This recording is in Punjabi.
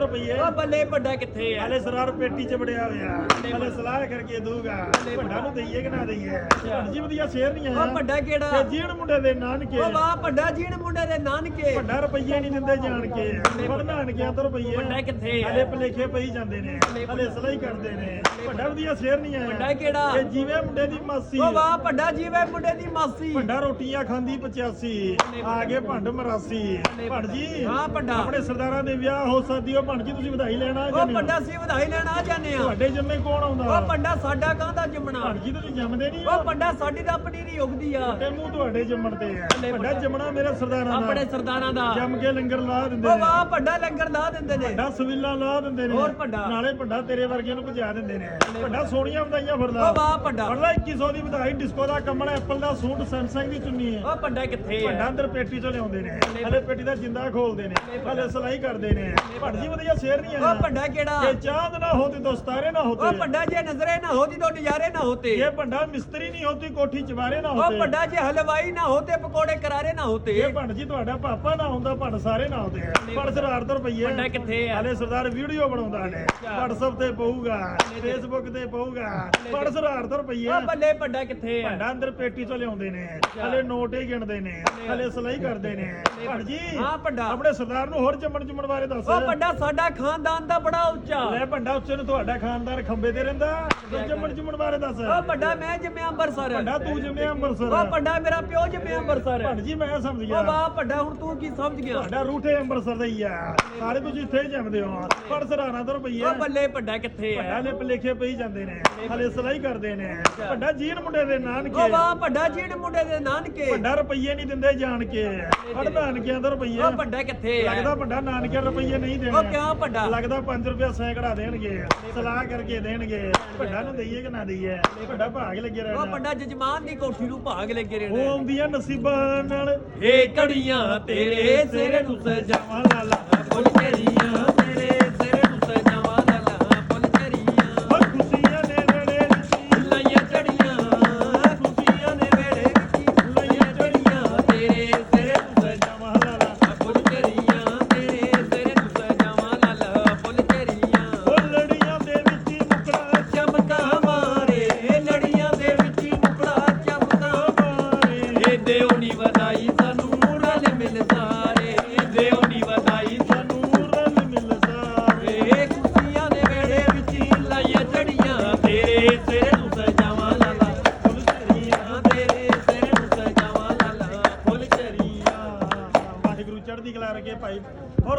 ਰੁਪਏ ਉਹ ਬੱਲੇ ਵੱਡਾ ਕਿੱਥੇ ਆ? ਹਲੇ ਸਰਾਰ ਪੇਟੀ ਚ ਬੜਿਆ ਹੋਇਆ। ਹਲੇ ਸਲਾਹ ਕਰਕੇ ਦੂਗਾ ਵੱਡਾ ਨੂੰ ਦਈਏ ਕਿ ਨਾ ਦਈਏ? ਜੀ ਵਧੀਆ ਸ਼ੇਰ ਨਹੀਂ ਉਹ ਆਇਆ ਵੱਡਾ ਤੇ ਕਿਹੜਾ ਜੀਣ ਮੁੰਡੇ ਦੇ ਨਾਨਕੇ। ਉਹ ਵਾਹ ਵੱਡਾ ਜੀਣ ਮੁੰਡੇ ਦੇ ਨਾਨਕੇ। ਵੱਡਾ ਰੁਪਈਏ ਨਹੀਂ ਦਿੰਦੇ ਜਾਣ ਕੇ ਪਰ ਨਾਨਕਿਆਂ ਤੋਂ ਰੁਪਈਏ। ਵੱਡਾ ਕਿੱਥੇ ਆ? ਹਲੇ ਭਲੇਖੇ ਪਈ ਜਾਂਦੇ ਨੇ। ਹਲੇ ਸਲਾਹ ਹੀ ਕਰਦੇ ਨੇ। ਵੱਡਾ। ਵਧੀਆ ਸ਼ੇਰ ਨਹੀਂ ਆਇਆ। ਵੱਡਾ ਕਿਹੜਾ? ਤੇ ਜਿਵੇਂ ਮੁੰਡੇ ਦੀ ਮਾਸੀ। ਉਹ ਵਾਹ ਵੱਡਾ ਜੀਵੇ ਮੁੰਡੇ ਦੀ ਮਾਸੀ। ਭੰਡਾ ਰੋਟੀਆਂ ਖਾਂਦੀ 85 ਆ ਗਏ ਭੰਡ ਮਰਾਸੀ। ਭੰਡ ਜੀ ਹਾਂ ਭੰਡਾ ਆਪਣੇ ਸਰਦਾਰਾਂ ਦੇ ਵਿਆਹ ਹੋ ਸਕਦੀ ਉਹ ਭੰਡ ਜੀ ਤੁਸੀਂ ਵਧਾਈ ਲੈਣਾ ਉਹ ਹੋ ਵੱਡਾ ਸੀ ਵਧਾਈ ਲੈਣ ਆ ਜਾਂਦੇ ਆ। ਤੁਹਾਡੇ ਜੰਮੇ ਕੌਣ ਆਉਂਦਾ? ਉਹ ਵੱਡਾ ਸਾਡਾ ਕਾਹਦਾ ਜੰਮਣਾ? ਭੰਡ ਜੀ ਤੁਸੀਂ ਜੰਮਦੇ ਨਹੀਂ ਉਹ ਵੱਡਾ ਸਾਡੀ ਦਾ ਪਨੀਰੀ ਉਗਦੀ ਆ। ਤੇ ਮੂੰਹ ਤੁਹਾਡੇ ਜੰਮਣ ਤੇ ਆ। ਵੱਡਾ। ਜੰਮਣਾ ਮੇਰੇ ਸਰਦਾਰਾਂ ਆਪਣੇ ਦਾ ਸਰਦਾਰਾਂ ਦਾ। ਜੰਮ ਕੇ ਲੰਗਰ ਲਾ ਦਿੰਦੇ ਉਹ ਨੇ। ਵਾਹ ਵੱਡਾ ਲੰਗਰ ਲਾ ਦਿੰਦੇ ਨੇ। ਵੱਡਾ ਸਵੀਲਾ ਲਾ ਦਿੰਦੇ ਨੇ। ਹੋਰ ਵੱਡਾ। ਨਾਲੇ ਵੱਡਾ ਤੇਰੇ ਵਰਗੇ ਨੂੰ ਭਜਾ ਦਿੰਦੇ ਨੇ। ਵੱਡਾ। ਸੋਹਣੀਆਂ ਵਧਾਈਆਂ ਫਿਰਦਾ। ਉਹ ਵਾਹ ਵੱਡਾ। ਵੱਡਾ 2100 ਦੀ ਵਧਾਈ ਡਿਸਕੋ ਦਾ ਕੰਬਲ ਐਪਲ ਦਾ ਸੂਟ ਸੈਮਸੰਗ ਦੀ ਚੁੰਨੀ ਹੈ। ਉਹ ਵੱਡਾ ਕਿੱਥੇ ਵੱਡਾ ਆ ਅੰਦਰ ਪੇਟੀ ਚੋਂ ਲਿਆਉਂਦੇ ਨੇ। ਹਲੇ ਪੇਟੀ ਦਾ ਜਿੰਦਾ ਖੋਲਦੇ ਨੇ ਹਲੇ ਸਲਾਈ ਕਰਦੇ ਨੇ। ਭੱਟ ਜੀ ਵਧੀਆ ਸ਼ੇਰ ਨਹੀਂ ਉਹ ਆਇਆ ਵੱਡਾ ਕਿਹੜਾ? ਇਹ ਚਾਂਦ ਨਾ ਹੋਤੇ ਦੋਸਤਾਰੇ ਨਾ ਉਹ ਹੋਤੇ ਵੱਡਾ ਜੇ ਨਜ਼ਰੇ ਨਾ ਹੋਤੀ तो ਨਜ਼ਾਰੇ ਨਾ ਹੋਤੇ। ਇਹ ਵੱਡਾ ਮਿਸਤਰੀ ਨਹੀਂ ਹੋਤੀ ਕੋਠੀ ਚਵਾਰੇ ਨਾ ਉਹ ਹੋਤੇ। ਵੱਡਾ ਜੇ ਹਲਵਾਈ ਨਾ ਹੋਤੇ ਪਕੌੜੇ ਕਰਾਰੇ ਨਾ ਹੋਤੇ। ਇਹ ਭੱਟ ਜੀ ਤੁਹਾਡਾ ਪਾਪਾ ਨਾ ਹੁੰਦਾ ਭੱਟ ਸਾਰੇ ਨਾ ਹੁੰਦੇ ਆ ਭੱਟ ਸਰਦਾਰ ਤੋਂ ਰੁਪਈਏ ਵੱਡਾ ਕਿੱਥੇ ਆ? ਹਲੇ ਸਰਦਾਰ ਵੀਡੀਓ ਬਣਾਉਂਦਾ ਨੇ WhatsApp ਤੇ ਪਊਗਾ Facebook ਤੇ ਪਊਗਾ। ਭੱਟ ਸਰਦਾਰ ਤੋਂ ਰੁਪਈਏ ਉਹ ਬੱਲੇ ਵੱਡਾ ਕਿੱਥੇ ਆ? ਭਾਂਡਾ ਅੰਦਰ ਪੇਟੀ ਚੋਂ ਲਿਆਉਂਦੇ ਨੇ। ਹਲੇ ਨੋਟ ਹੀ ਗਿਣਦੇ ਨੇ। ਹਲੇ ਸਲਾਈ ਕਰਦੇ ਨੇ। ਭੱਟ ਜੀ ਹਾਂ ਵੱਡਾ ਆਪਣੇ ਸਰਦਾਰ ਨੂੰ ਹੋਰ ਚਮਣ ਚਮਣ ਬਾਰੇ ਦੱਸ। ਉਹ ਵੱਡਾ ਸਾਡਾ ਖਾਨਦਾਨ ਦਾ ਬੜਾ ਉੱਚਾ। ਲੈ ਭੰਡਾ ਉੱਚੇ ਨੂੰ ਤੁਹਾਡਾ ਖਾਨਦਾਰ ਖੰਬੇ ਤੇ ਰਹਿੰਦਾ। ਤੇ ਚਮਣ ਚਮਣ ਬਾਰੇ ਦੱਸ। ਉਹ ਵੱਡਾ ਮੈਂ ਜੰਮਿਆ ਅੰਬਰਸਰ। ਭੰਡਾ ਤੂੰ ਜਿਵੇਂ ਅੰਮ੍ਰਿਤਸਰ ਉਹ ਵੱਡਾ ਮੇਰਾ ਪਿਓ ਜੰਮਿਆ ਅੰਬਰਸਰ। ਭੰਡ ਜੀ ਮੈਂ ਸਮਝ ਉਹ ਗਿਆ ਵਾਹ ਵੱਡਾ ਹੁਣ ਤੂੰ ਕੀ ਸਮਝ ਗਿਆ? ਤੁਹਾਡਾ ਰੂਠੇ ਅੰਮ੍ਰਿਤਸਰ ਦਾ ਹੀ ਆ। ਸਾਰੇ ਤੁਸੀਂ ਇੱਥੇ ਹੀ ਜੰਮਦੇ ਹੋ। ਪਰ ਸਰਾਣਾ ਤੋਂ ਰੁਪਈਆ। ਉਹ ਬੱਲੇ ਵੱਡਾ ਕਿੱਥੇ ਆ? ਵੱਡਾ ਨੇ ਭਲੇਖੇ ਪਈ ਜਾਂਦੇ ਨੇ। ਹਲੇ ਸਲਾਈ ਕਰਦੇ ਨੇ। ਵੱਡਾ ਜੀਨ ਮੁੰਡੇ ਦੇ ਉਹ ਨਾਨਕੇ ਵਾਹ ਵੱਡਾ ਜੀੜ ਮੁੰਡੇ ਦੇ ਨਾਨਕੇ। ਵੱਡਾ ਰੁਪਈਏ ਨਹੀਂ ਦਿੰਦੇ ਜਾਣ ਕੇ। ਹੜ ਨਾਨਕਿਆਂ ਦਾ ਰੁਪਈਆ। ਉਹ ਵੱਡਾ ਕਿੱਥੇ ਆ। ਲੱਗਦਾ ਵੱਡਾ ਨਾਨਕਿਆਂ ਰੁਪਈਏ ਨਹੀਂ ਉਹ ਦੇਣੇ ਕਿਉਂ ਵੱਡਾ? ਲੱਗਦਾ 5 ਰੁਪਏ ਸੈਂਕੜਾ ਦੇਣਗੇ। ਸਲਾਹ ਕਰਕੇ ਦੇਣਗੇ। ਵੱਡਾ ਨੂੰ ਦਈਏ ਕਿ ਨਾ ਦਈਏ। ਵੱਡਾ ਭਾਗ ਲੱਗੇ ਉਹ ਰਹਿਣਾ ਵੱਡਾ ਜਜਮਾਨ ਦੀ ਕੋਠੀ ਨੂੰ ਭਾਗ ਲੱਗੇ ਉਹ ਰਹਿਣਾ ਆਉਂਦੀਆਂ ਨਸੀਬਾਂ ਨਾਲ। ਏ ਕੜੀਆਂ ਤੇਰੇ ਸਿਰ ਨੂੰ ਸਜਾਵਾਂ ਲਾਲਾ ਭਾਈ। ਔਰ